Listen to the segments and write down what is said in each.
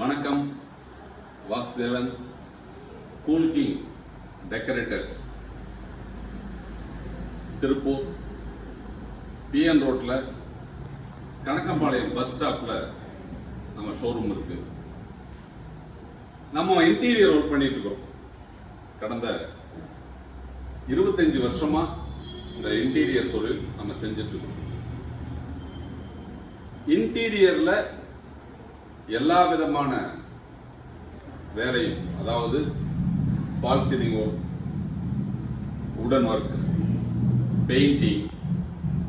வணக்கம். Vasudevan cool king decorators Tiruppur PN ரோட்டில் Kanakkampalayam bus ஸ்டாப்பில் நம்ம ஷோரூம் இருக்கு. நம்ம இன்டீரியர் ஒர்க் பண்ணிட்டு இருக்கோம். கடந்த இருபத்தஞ்சு வருஷமா இந்த இன்டீரியர் தொழில் நம்ம செஞ்சுட்டு இருக்கோம். இன்டீரியரில் எல்லா விதமான வேலையும் அதாவது ஃபால் சீலிங் ஒர்க் உடன் ஒர்க் பெயிண்டிங்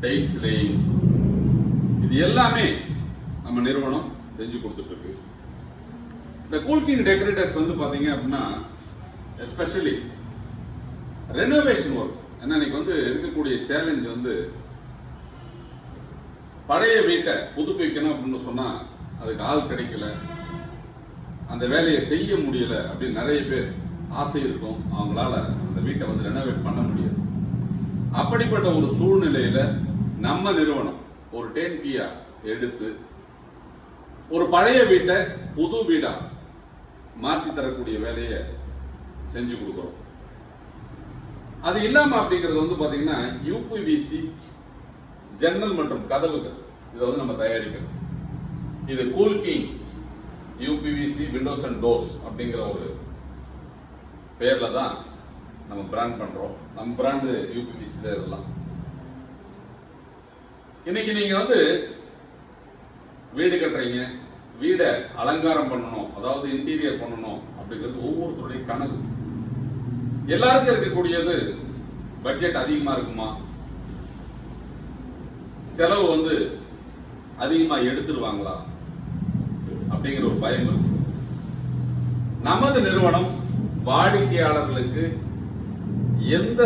டைல்ஸ் லேயிங் இது எல்லாமே நம்ம நிறுவனம் செஞ்சு கொடுத்துட்ருக்கு இந்த கூல்கிங் டெக்கரேட்டர்ஸ் வந்து பார்த்தீங்க அப்படின்னா எஸ்பெஷலி ரெனோவேஷன் ஒர்க் ஏன்னா இன்னைக்கு வந்து இருக்கக்கூடிய சேலஞ்ச் வந்து பழைய வீட்டை புதுப்பிக்கணும் அப்படின்னு சொன்னால் அதுக்கு ஆள் கிடைக்கல. அந்த வேலையை செய்ய முடியல அப்படின்னு நிறைய பேர் ஆசை இருக்கும். அவங்களால அந்த வீட்டை வந்து ரெனோவேட் பண்ண முடியாது. அப்படிப்பட்ட ஒரு சூழ்நிலையில நம்ம நிறுவனம் ஒரு டென் எடுத்து ஒரு பழைய வீட்டை புது வீடா மாற்றி தரக்கூடிய வேலையை செஞ்சு கொடுக்குறோம். அது இல்லாமல் அப்படிங்கிறது வந்து பார்த்தீங்கன்னா யூபிவிசி ஜன்னல் மற்றும் கதவுகள். இதை வந்து நம்ம தயாரிக்கிறோம். இது cool king UPVC windows and doors அப்படிங்கிற ஒரு பேரில் தான் நம்ம பிராண்ட் பண்ணுறோம் நம்ம பிராண்டு யூபிவிசி தான் இதெல்லாம். இன்னைக்கு நீங்கள் வந்து வீடு கட்டுறீங்க வீடை அலங்காரம் பண்ணணும் அதாவது இன்டீரியர் பண்ணணும் அப்படிங்கிறது ஒவ்வொருத்தருடைய கனவு. எல்லாருக்கும் இருக்கக்கூடியது பட்ஜெட் அதிகமாக இருக்குமா? செலவு வந்து அதிகமாக எடுத்துருவாங்களா? அப்படிங்கிற ஒரு பயம் இருக்கு. நமது நிறுவனம் வாடிக்கையாளர்களுக்கு எந்த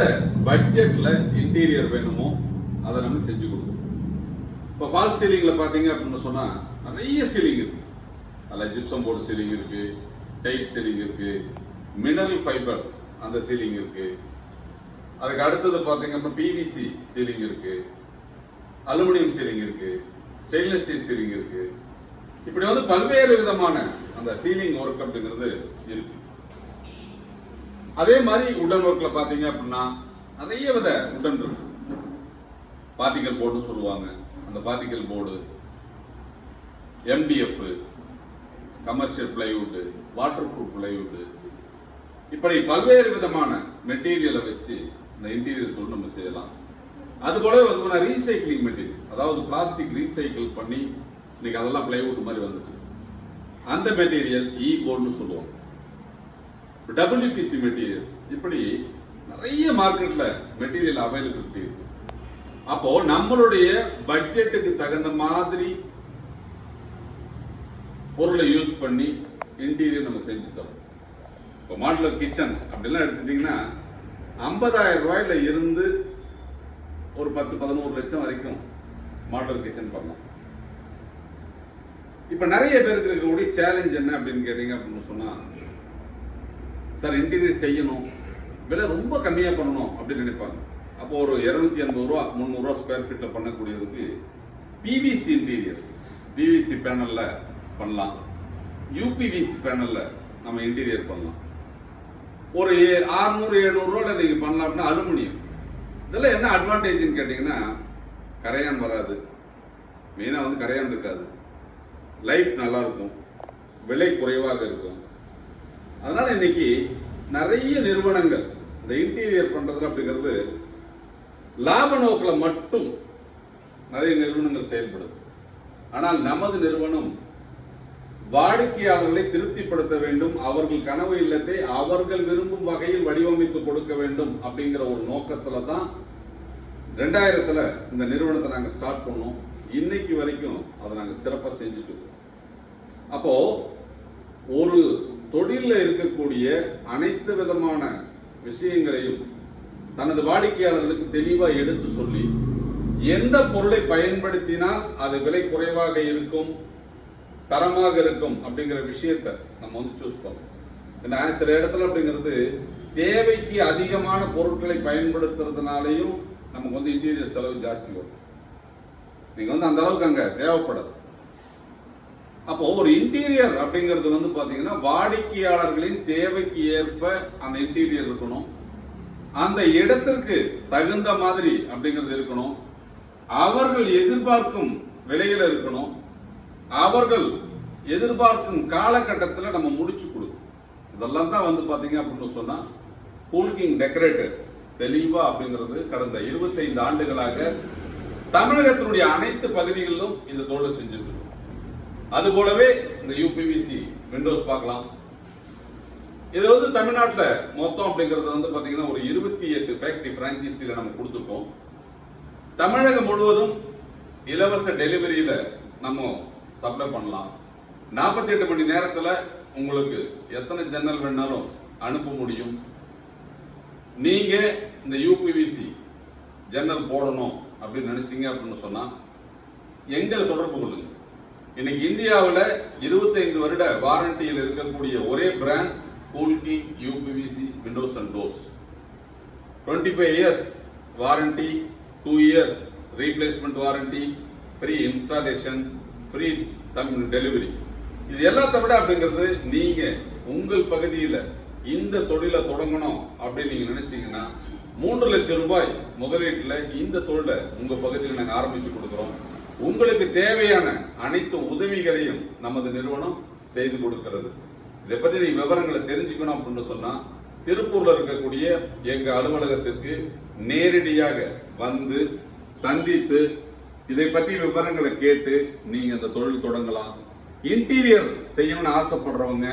பட்ஜெட்ல இன்டீரியர் வேணுமோ அதை நம்ம செஞ்சு கொடுக்கணும். இப்போ ஃபால் சீலிங்கில் பார்த்தீங்க அப்படின்னு சொன்னால் நிறைய சீலிங் இருக்கு. அதில் ஜிப்சம் போர்டு சீலிங் இருக்கு டைட் சீலிங் இருக்கு மினரல் ஃபைபர் அந்த சீலிங் இருக்கு. அதுக்கு அடுத்தது பார்த்தீங்க அப்படின்னா பிவிசி சீலிங் இருக்கு அலுமினியம் சீலிங் இருக்கு ஸ்டெயின்லெஸ் ஸ்டீல் சீலிங் இருக்குது இப்படி வந்து பல்வேறு விதமான அந்த சீலிங் ஒர்க் அப்படிங்கிறது இருக்கு. அதே மாதிரி உடன் ஒர்க்ல பாத்தீங்க அப்படின்னா நிறைய வித உடன் இருக்கு. பார்ட்டிக்கல் போர்டுன்னு சொல்லுவாங்க. அந்த particle board MDF commercial plywood waterproof plywood இப்படி பல்வேறு விதமான மெட்டீரியலை வச்சு இந்த இன்டீரியர் தொழில் நம்ம செய்யலாம். அது போல வந்து ரீசைக்கிளிங் மெட்டீரியல் அதாவது பிளாஸ்டிக் ரீசைக்கிள் பண்ணி இன்னைக்கு அதெல்லாம் பிளைவுட் மாதிரி வந்துட்டு அந்த மெட்டீரியல் இ போர்டுன்னு சொல்லுவாங்க டபிள்யூபிசி மெட்டீரியல் இப்படி நிறைய மார்க்கெட்ல மெட்டீரியல் அவைலபிலிட்டி இருக்கு. அப்போ நம்மளுடைய பட்ஜெட்டுக்கு தகுந்த மாதிரி பொருளை யூஸ் பண்ணி இன்டீரியர் நம்ம செஞ்சு தரோம் இப்போ மாடலர் கிச்சன் அப்படிலாம் எடுத்துட்டீங்கன்னா ஐம்பதாயிரம் ரூபாயில இருந்து ஒரு பத்து பதினோரு லட்சம் வரைக்கும் மாடலர் கிச்சன் பண்ணலாம். இப்போ நிறைய பேருக்கு இருக்கக்கூடிய சேலஞ்ச் என்ன அப்படின்னு கேட்டீங்க அப்படின்னு சொன்னால் சார் இன்டீரியர் செய்யணும். விலை ரொம்ப கம்மியாக பண்ணணும் அப்படின்னு நினைப்பாங்க. அப்போ ஒரு இருநூத்தி எண்பது ரூபா முந்நூறுரூவா ஸ்கொயர் ஃபீட்டில் பண்ணக்கூடியதுக்கு பிவிசி இன்டீரியர் பிவிசி பேனலில் பண்ணலாம். யூபிவிசி பேனலில் நம்ம இன்டீரியர் பண்ணலாம். ஒரு ஆறுநூறு எழுநூறு நீங்கள் பண்ணலாம் அப்படின்னா அலுமினியம். இதெல்லாம் என்ன அட்வான்டேஜ்னு கேட்டிங்கன்னா கரையான் வராது. மெயினாக வந்து கரையான் இருக்காது. லைஃப் நல்லாயிருக்கும் விலை குறைவாக இருக்கும். அதனால் இன்னைக்கு நிறைய நிறுவனங்கள் இந்த இன்டீரியர் பண்ணுறது அப்படிங்கிறது லாப நோக்கில் மட்டும் நிறைய நிறுவனங்கள் செயல்படுது. ஆனால் நமது நிறுவனம் வாடிக்கையாளர்களை திருப்திப்படுத்த வேண்டும் அவர்கள் கனவு இல்லத்தை அவர்கள் விரும்பும் வகையில் வடிவமைத்து கொடுக்க வேண்டும் அப்படிங்கிற ஒரு நோக்கத்தில் தான் ரெண்டாயிரத்தில் இந்த நிறுவனத்தை நாங்கள் ஸ்டார்ட் பண்ணோம். இன்னைக்கு வரைக்கும் அதை நாங்கள் சிறப்பாக செஞ்சுட்டு இருக்கோம். அப்போ ஒரு தொழிலில் இருக்கக்கூடிய அனைத்து விதமான விஷயங்களையும் தனது வாடிக்கையாளர்களுக்கு தெளிவாக எடுத்து சொல்லி எந்த பொருளை பயன்படுத்தினால் அது விலை குறைவாக இருக்கும் தரமாக இருக்கும் அப்படிங்கிற விஷயத்த நம்ம வந்து சூஸ் பண்ணோம் ஏன்னா சில இடத்துல அப்படிங்கிறது தேவைக்கு அதிகமான பொருட்களை பயன்படுத்துறதுனாலையும் நமக்கு வந்து இன்டீரியர் செலவு ஜாஸ்தி வரும். நீங்கள் வந்து அந்த அளவுக்கு அங்கே தேவைப்படாது. அப்போ ஒரு இன்டீரியர் அப்படிங்கிறது வந்து பார்த்தீங்கன்னா வாடிக்கையாளர்களின் தேவைக்கு ஏற்ப அந்த இன்டீரியர் இருக்கணும். அந்த இடத்திற்கு தகுந்த மாதிரி அப்படிங்கிறது இருக்கணும். அவர்கள் எதிர்பார்க்கும் விலையில் இருக்கணும். அவர்கள் எதிர்பார்க்கும் காலகட்டத்தில் நம்ம முடிச்சு கொடுக்கணும். இதெல்லாம் தான் வந்து பார்த்தீங்க அப்படின்னு சொன்னால் கூல்கிங் டெக்கரேட்டர்ஸ் தெளிவா அப்படிங்கிறது கடந்த 25 ஆண்டுகளாக தமிழகத்தினுடைய அனைத்து பகுதிகளிலும் இந்த தொழிலை செஞ்சுட்டு இருக்கோம் அது போலவே இந்த யூபிவிசி விண்டோஸ் பார்க்கலாம். இது வந்து தமிழ்நாட்டில் மொத்தம் அப்படிங்கிறது வந்து பாத்தீங்கன்னா ஒரு இருபத்தி எட்டு ஃபேக்டரி பிரான்ச்சைஸில நம்ம கொடுத்துருக்கோம். தமிழகம் முழுவதும் இலவச டெலிவரியில நம்ம சப்ளை பண்ணலாம். 48 மணி நேரத்தில் உங்களுக்கு எத்தனை ஜன்னல் வேணாலும் அனுப்ப முடியும். நீங்க இந்த யூபிவிசி ஜன்னல் போடணும். அப்படின்னு நினச்சிங்க அப்படின்னு சொன்னால் எங்களை தொடர்பு கொள்ளுங்க. இன்னைக்கு இந்தியாவில் 25 வருட வாரண்டியில் இருக்கக்கூடிய ஒரே brand கூல்கி UPVC windows and doors 25 five years warranty two years replacement warranty free installation free delivery இது எல்லாத்த விட அப்படிங்கிறது நீங்கள் உங்கள் பகுதியில் இந்த தொழிலை தொடங்கணும் அப்படின்னு நீங்கள் நினச்சிங்கன்னா மூன்று லட்சம் ரூபாய் முதலீட்டில் இந்த தொழிலை உங்கள் பகுதியில் நாங்கள் ஆரம்பித்து கொடுக்குறோம். உங்களுக்கு தேவையான அனைத்து உதவிகளையும் நமது நிறுவனம் செய்து கொடுக்கிறது. இதை பற்றி நீங்கள் விவரங்களை தெரிஞ்சுக்கணும் அப்படின்னு சொன்னால் திருப்பூரில் இருக்கக்கூடிய எங்கள் அலுவலகத்திற்கு நேரடியாக வந்து சந்தித்து இதை பற்றி விவரங்களை கேட்டு நீங்கள் அந்த தொழில் தொடங்கலாம். இன்டீரியர் செய்யணும்னு ஆசைப்படுறவங்க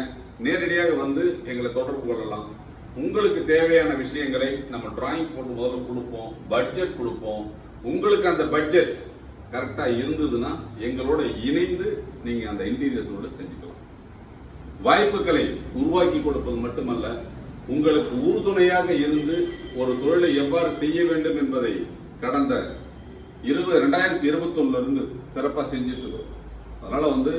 நேரடியாக வந்து எங்களை தொடர்பு கொள்ளலாம். உங்களுக்கு தேவையான விஷயங்களை நம்ம டிராயிங் போட்டு முதல்ல கொடுப்போம் பட்ஜெட் கொடுப்போம். உங்களுக்கு அந்த பட்ஜெட் கரெக்டாக இருந்ததுன்னா எங்களோட இணைந்து நீங்கள் அந்த இன்டீரியர் தொழிலை செஞ்சுக்கலாம். வாய்ப்புகளை உருவாக்கி கொடுப்பது மட்டுமல்ல உங்களுக்கு உறுதுணையாக இருந்து ஒரு தொழிலை எவ்வாறு செய்ய வேண்டும் என்பதை கடந்த இருபது ரெண்டாயிரத்தி இருபத்தொன்னுலேருந்து சிறப்பாக செஞ்சுட்டு இருக்கோம். அதனால் வந்து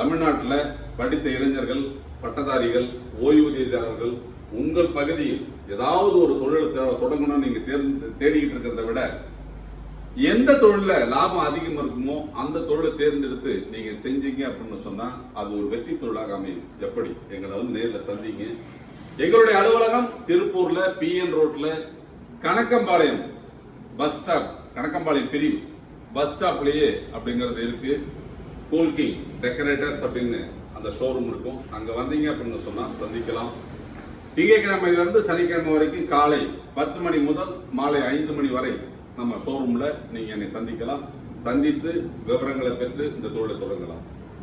தமிழ்நாட்டில் படித்த இளைஞர்கள் பட்டதாரிகள் ஓய்வூதியதாரர்கள் உங்கள் பகுதியில் ஏதாவது ஒரு தொழிலை தொடங்கணும்னு நீங்கள் தேர்ந்து தேடிக்கிட்டு இருக்கிறத விட எந்த தொழிலில் லாபம் அதிகமாக இருக்குமோ அந்த தொழிலை தேர்ந்தெடுத்து நீங்கள் செஞ்சீங்க அப்படின்னு சொன்னால் அது ஒரு வெற்றி தொழிலாக அமையும். எப்படி? எங்களை வந்து நேரில் சந்திங்க. எங்களுடைய அலுவலகம் திருப்பூரில் பிஎன் ரோட்டில் கணக்கம்பாளையம் பஸ் ஸ்டாப் கணக்கம்பாளையம் பிரிவு. பஸ் ஸ்டாப்லேயே அப்படிங்கிறது இருக்குது கூல்கிங் டெக்கரேட்டர்ஸ் அப்படின்னு அந்த ஷோரூம் இருக்கும். அங்கே வந்தீங்க அப்படின்னு சொன்னால் சந்திக்கலாம். திங்கட்கிழமையிலிருந்து சனிக்கிழமை வரைக்கும் காலை பத்து மணி முதல் மாலை ஐந்து மணி வரை நம்ம ஷோரூம்ல நீங்க என்னை சந்திக்கலாம். சந்தித்து விவரங்களை பெற்று இந்த தொழிலை தொடங்கலாம்.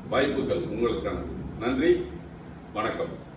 வாய்ப்புகள் உங்களுக்கான நன்றி. வணக்கம்.